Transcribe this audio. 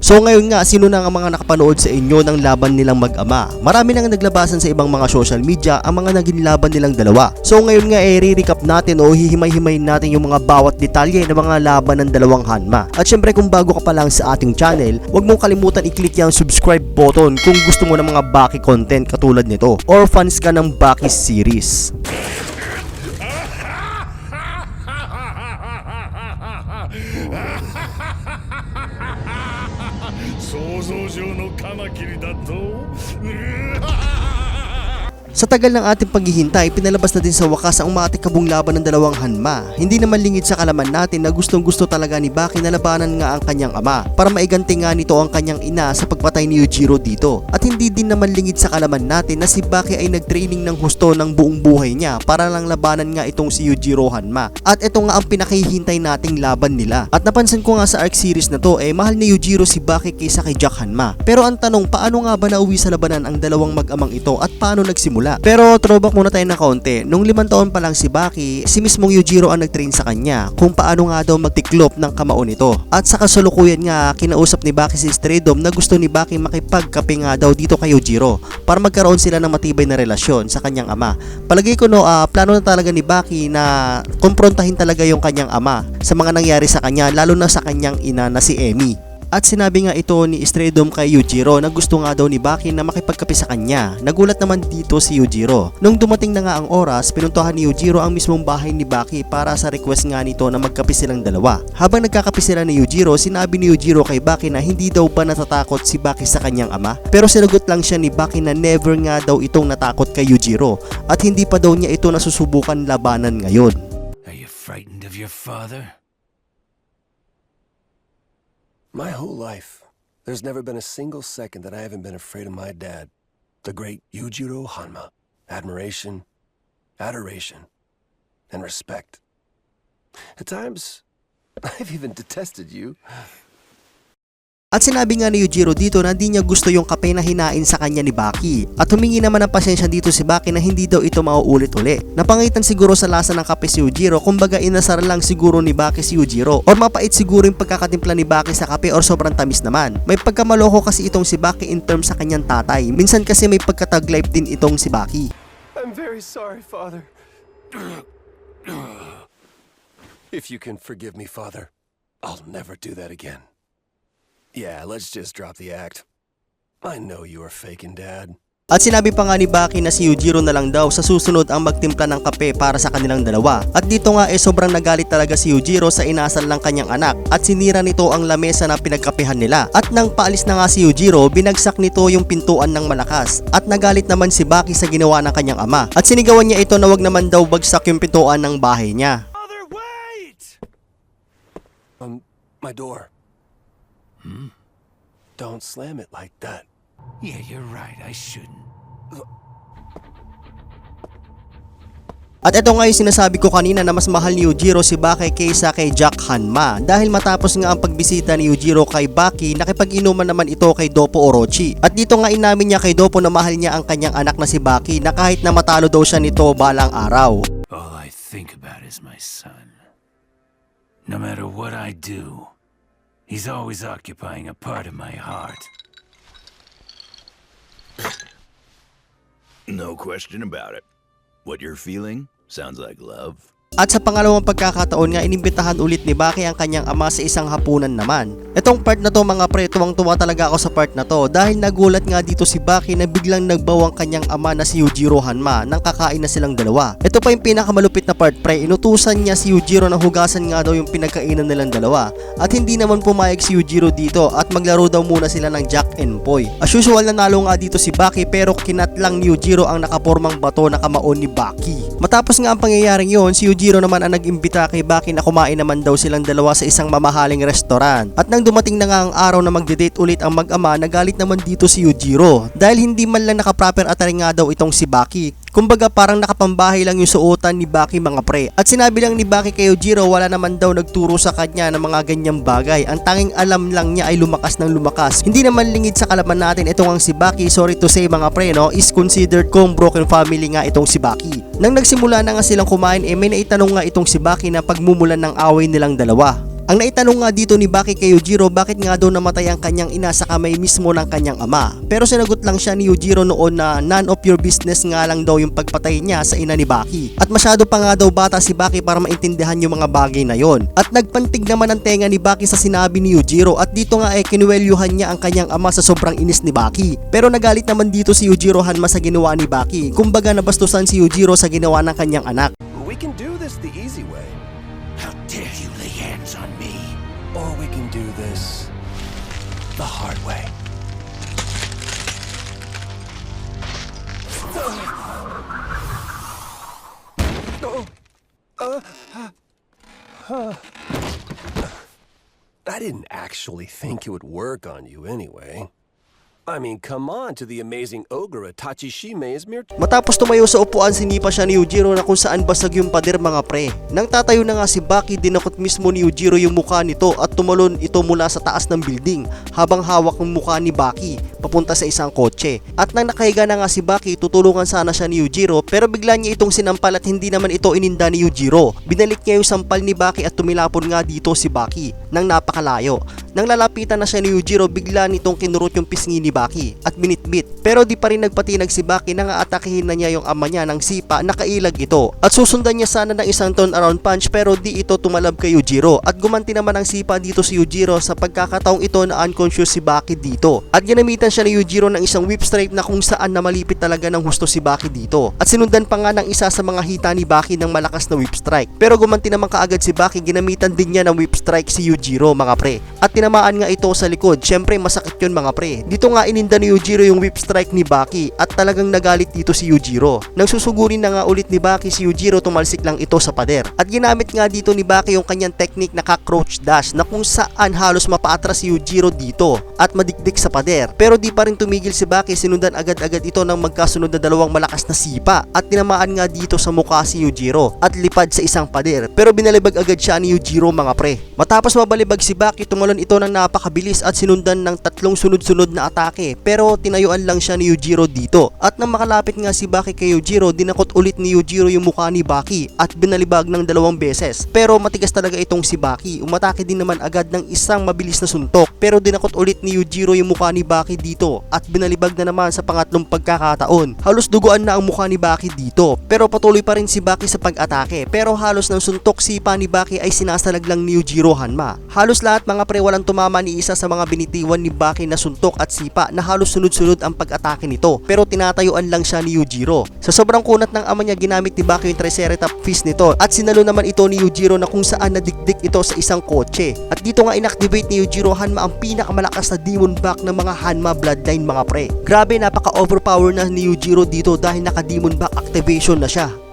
So ngayon nga, sino na ang mga nakapanood sa inyo ng laban nilang mag-ama? Marami nang naglabasan sa ibang mga social media ang mga naging laban nilang dalawa. So ngayon nga, eh, re-recap natin o hihimay-himayin natin yung mga bawat detalye ng mga laban ng dalawang Hanma. At syempre kung bago ka pa lang sa ating channel, huwag mong kalimutan i-click yung subscribe button kung gusto mo ng mga Baki content katulad nito or fans ka ng Baki series. 想像上のカマキリだと。Sa tagal ng ating paghihintay, pinalabas na din sa wakas ang umatikabong laban ng dalawang Hanma. Hindi naman lingid sa kalaman natin na gustong gusto talaga ni Baki na labanan nga ang kanyang ama para maiganti nga nito ang kanyang ina sa pagpatay ni Yujiro dito. At hindi din naman lingid sa kalaman natin na si Baki ay nagtraining ng husto ng buong buhay niya para lang labanan nga itong si Yujiro Hanma. At ito nga ang pinakahihintay nating laban nila. At napansin ko nga sa arc series na to eh mahal ni Yujiro si Baki kaysa kay Jack Hanma. Pero ang tanong paano nga ba nauwi sa labanan ang dalawang mag-amang ito at paano nagsimula? Pero throwback muna tayo ng kaunti. Nung limang taon pa lang si Baki, si mismong Yujiro ang nag-train sa kanya kung paano nga daw magtiklop ng kamao nito. At sa kasalukuyan nga, kinausap ni Baki si Stray Dom na gusto ni Baki makipagkape nga daw dito kay Yujiro para magkaroon sila ng matibay na relasyon sa kanyang ama. Palagay ko no, ah, plano na talaga ni Baki na kumprontahin talaga yung kanyang ama sa mga nangyari sa kanya lalo na sa kanyang ina na si Emmy. At sinabi nga ito ni Stradom kay Yujiro na gusto nga daw ni Baki na makipagkape sa kanya. Nagulat naman dito si Yujiro. Nung dumating na nga ang oras, pinuntahan ni Yujiro ang mismong bahay ni Baki para sa request nga nito na magkape silang dalawa. Habang nagkakape sila ni Yujiro, sinabi ni Yujiro kay Baki na hindi daw ba natatakot si Baki sa kanyang ama. Pero sinagot lang siya ni Baki na never nga daw itong natakot kay Yujiro at hindi pa daw niya ito nasusubukan labanan ngayon. Are you frightened of your father? My whole life, there's never been a single second that I haven't been afraid of my dad, the great Yujiro Hanma. Admiration, adoration, and respect. At times, I've even detested you. At sinabi nga ni Yujiro dito na hindi niya gusto yung kape na hinain sa kanya ni Baki. At humingi naman ng pasensya dito si Baki na hindi daw ito mauulit uli. Napangitan siguro sa lasa ng kape si Yujiro kumbaga inasar lang siguro ni Baki si Yujiro. Or mapait siguro yung pagkakatimpla ni Baki sa kape or sobrang tamis naman. May pagkamaloko kasi itong si Baki in terms sa kanyang tatay. Minsan kasi may pagkatag life din itong si Baki. I'm very sorry, Father. if you can forgive me, Father, I'll never do that again. Yeah, let's just drop the act. I know you are faking, Dad. At sinabi pa nga ni Baki na si Yujiro na lang daw sa susunod ang magtimpla ng kape para sa kanilang dalawa. At dito nga eh sobrang nagalit talaga si Yujiro sa inasal ng kanyang anak at sinira nito ang lamesa na pinagkapehan nila. At nang paalis na nga si Yujiro, binagsak nito yung pintuan ng malakas. At nagalit naman si Baki sa ginawa ng kanyang ama. At sinigawan niya ito na wag naman daw bagsak yung pintuan ng bahay niya. Father, wait! Um, my door. Hmm? Don't slam it like that. Yeah, you're right. I shouldn't. At ito nga yung sinasabi ko kanina na mas mahal ni Yujiro si Baki kaysa kay Jack Hanma dahil matapos nga ang pagbisita ni Yujiro kay Baki nakipag-inuman naman ito kay Dopo Orochi. At dito nga inamin niya kay Dopo na mahal niya ang kanyang anak na si Baki na kahit na matalo daw siya nito balang araw. All I think about is my son. No matter what I do, he's always occupying a part of my heart. No question about it. What you're feeling sounds like love. At sa pangalawang pagkakataon nga inimbitahan ulit ni Baki ang kanyang ama sa isang hapunan naman. Itong part na to mga pre, tuwang-tuwa talaga ako sa part na to dahil nagulat nga dito si Baki na biglang nagbawang kanyang ama na si Yujiro Hanma nang kakain na silang dalawa. Ito pa yung pinakamalupit na part pre, inutusan niya si Yujiro na hugasan nga daw yung pinagkainan nilang dalawa. At hindi naman pumayag si Yujiro dito at maglaro daw muna sila ng Jack and Poy. As usual nanalo nga dito si Baki pero kinat lang ni Yujiro ang nakapormang bato na kamaon ni Baki. Matapos nga ang pangyayaring yon, si Yujiro naman ang nag-imbita kay Baki na kumain naman daw silang dalawa sa isang mamahaling restaurant. At nang dumating na nga ang araw na magde-date ulit ang mag-ama, nagalit naman dito si Yujiro dahil hindi man lang naka-proper attire nga daw itong si Baki. Kumbaga parang nakapambahay lang yung suotan ni Baki mga pre. At sinabi lang ni Baki kay Yujiro wala naman daw nagturo sa kanya ng mga ganyang bagay. Ang tanging alam lang niya ay lumakas ng lumakas. Hindi naman lingid sa kalaman natin itong ang si Baki, sorry to say mga pre no, is considered kong broken family nga itong si Baki. Nang nagsimula na nga silang kumain, eh may naitanong nga itong si Baki na pagmumulan ng away nilang dalawa. Ang naitanong nga dito ni Baki kay Yujiro bakit nga daw namatay ang kanyang ina sa kamay mismo ng kanyang ama. Pero sinagot lang siya ni Yujiro noon na none of your business nga lang daw yung pagpatay niya sa ina ni Baki. At masyado pa nga daw bata si Baki para maintindihan yung mga bagay na yon. At nagpantig naman ang tenga ni Baki sa sinabi ni Yujiro at dito nga ay kinuwelyuhan niya ang kanyang ama sa sobrang inis ni Baki. Pero nagalit naman dito si Yujiro Hanma sa ginawa ni Baki. Kumbaga nabastusan si Yujiro sa ginawa ng kanyang anak. Hard way. I didn't actually think it would work on you anyway. I mean, come on to the amazing ogre Tachishime is mere Matapos tumayo sa upuan, sinipa siya ni Yujiro na kung saan basag yung pader mga pre. Nang tatayo na nga si Baki, dinakot mismo ni Yujiro yung mukha nito at tumalon ito mula sa taas ng building habang hawak ng mukha ni Baki papunta sa isang kotse. At nang nakahiga na nga si Baki, tutulungan sana siya ni Yujiro pero bigla niya itong sinampal at hindi naman ito ininda ni Yujiro. Binalik niya yung sampal ni Baki at tumilapon nga dito si Baki nang napakalayo. Nang lalapitan na siya ni Yujiro, bigla nitong kinurot yung pisngi ni Baki at binitbit. Pero di pa rin nagpatinag si Baki na nga atakihin na niya yung ama niya ng sipa na kailag ito. At susundan niya sana ng isang turn around punch pero di ito tumalab kay Yujiro. At gumanti naman ang sipa dito si Yujiro sa pagkakataong ito na unconscious si Baki dito. At ginamitan siya ni Yujiro ng isang whip strike na kung saan na malipit talaga ng husto si Baki dito. At sinundan pa nga ng isa sa mga hita ni Baki ng malakas na whip strike. Pero gumanti naman kaagad si Baki, ginamitan din niya ng whip strike si Yujiro mga pre. At tinamaan nga ito sa likod. Syempre masakit yun mga pre. Dito nga ininda ni Yujiro yung whip strike ni Baki at talagang nagalit dito si Yujiro. Nang susugurin na nga ulit ni Baki si Yujiro tumalsik lang ito sa pader. At ginamit nga dito ni Baki yung kanyang technique na cockroach dash na kung saan halos mapaatras si Yujiro dito at madikdik sa pader. Pero di pa rin tumigil si Baki sinundan agad-agad ito ng magkasunod na dalawang malakas na sipa at tinamaan nga dito sa mukha si Yujiro at lipad sa isang pader. Pero binalibag agad siya ni Yujiro mga pre. Matapos mabalibag si Baki tumalon ito ng napakabilis at sinundan ng tatlong sunod-sunod na atake pero tinayuan lang siya ni Yujiro dito. At nang makalapit nga si Baki kay Yujiro, dinakot ulit ni Yujiro yung mukha ni Baki at binalibag ng dalawang beses. Pero matigas talaga itong si Baki. Umatake din naman agad ng isang mabilis na suntok pero dinakot ulit ni Yujiro yung mukha ni Baki dito at binalibag na naman sa pangatlong pagkakataon. Halos duguan na ang mukha ni Baki dito pero patuloy pa rin si Baki sa pag-atake pero halos ng suntok sipa ni Baki ay sinasalag lang ni Yujiro Hanma. Halos lahat mga pre walang tumama ni isa sa mga binitiwan ni Baki na suntok at sipa na halos sunod-sunod ang pag-atake nito pero tinatayuan lang siya ni Yujiro. Sa sobrang kunat ng ama niya ginamit ni Baki yung Triceratops fist nito at sinalo naman ito ni Yujiro na kung saan nadikdik ito sa isang kotse. At dito nga inactivate ni Yujiro Hanma ang pinakamalakas na demon back ng mga Hanma bloodline mga pre. Grabe napaka-overpower na ni Yujiro dito dahil naka-demon back activation na siya.